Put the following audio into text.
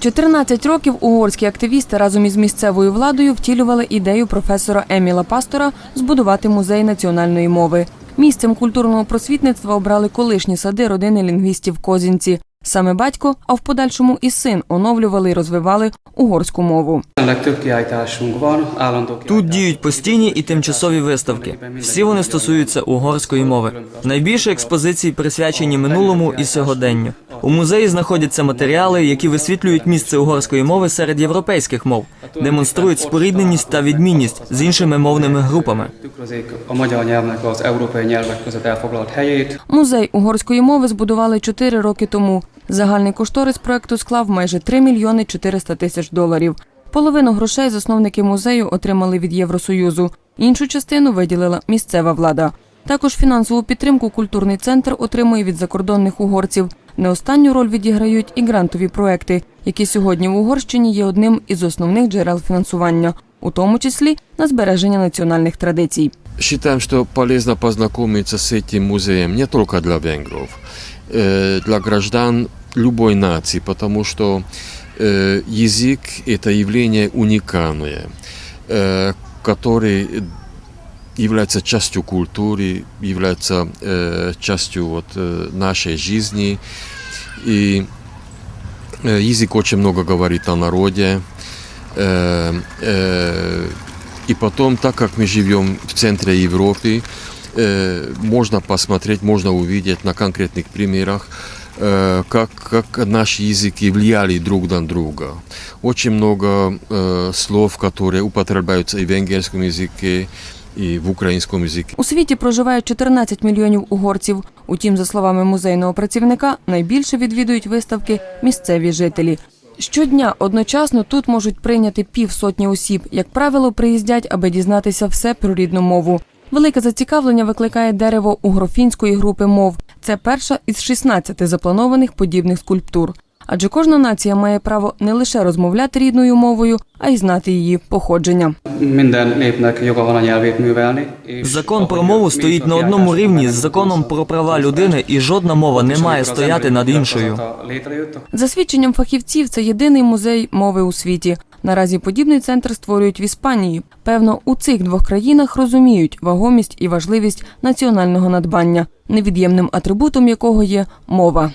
14 років угорські активісти разом із місцевою владою втілювали ідею професора Еміла Пастора збудувати музей національної мови. Місцем культурного просвітництва обрали колишні сади родини лінгвістів Козінці. Саме батько, а в подальшому і син оновлювали і розвивали угорську мову. Тут діють постійні і тимчасові виставки. Всі вони стосуються угорської мови. Найбільше експозицій присвячені минулому і сьогоденню. У музеї знаходяться матеріали, які висвітлюють місце угорської мови серед європейських мов, демонструють спорідненість та відмінність з іншими мовними групами. Музей угорської мови збудували 4 роки тому. Загальний кошторис проекту склав майже 3 мільйони 400 тисяч доларів. Половину грошей засновники музею отримали від Євросоюзу. Іншу частину виділила місцева влада. Також фінансову підтримку культурний центр отримує від закордонних угорців. Не останню роль відіграють і грантові проекти, які сьогодні в Угорщині є одним із основних джерел фінансування, у тому числі на збереження національних традицій. Считаем, что полезно познакомиться с этим музеем не только для венгров, э, для граждан любой нации, потому что э, язык – это явление уникальное, э, который является частью культуры, является э, частью вот, э, нашей жизни. И э, язык очень много говорит о народе. Э, э, и потом, так как мы живем в центре Европы, э, можно посмотреть, можно увидеть на конкретных примерах, э, как, как наши языки влияли друг на друга. Очень много э, слов, которые употребляются и в венгерском языке, и в украинском языке. У світі проживає 14 мільйонів угорців. Утім, за словами музейного працівника, найбільше відвідують виставки місцеві жителі. Щодня одночасно тут можуть прийняти півсотні осіб. Як правило, приїздять, аби дізнатися все про рідну мову. Велике зацікавлення викликає дерево угрофінської групи мов. Це перша із 16 запланованих подібних скульптур. Адже кожна нація має право не лише розмовляти рідною мовою, а й знати її походження. Закон про мову стоїть на одному рівні з законом про права людини, і жодна мова не має стояти над іншою. За свідченням фахівців, це єдиний музей мови у світі. Наразі подібний центр створюють в Іспанії. Певно, у цих двох країнах розуміють вагомість і важливість національного надбання, невід'ємним атрибутом якого є мова.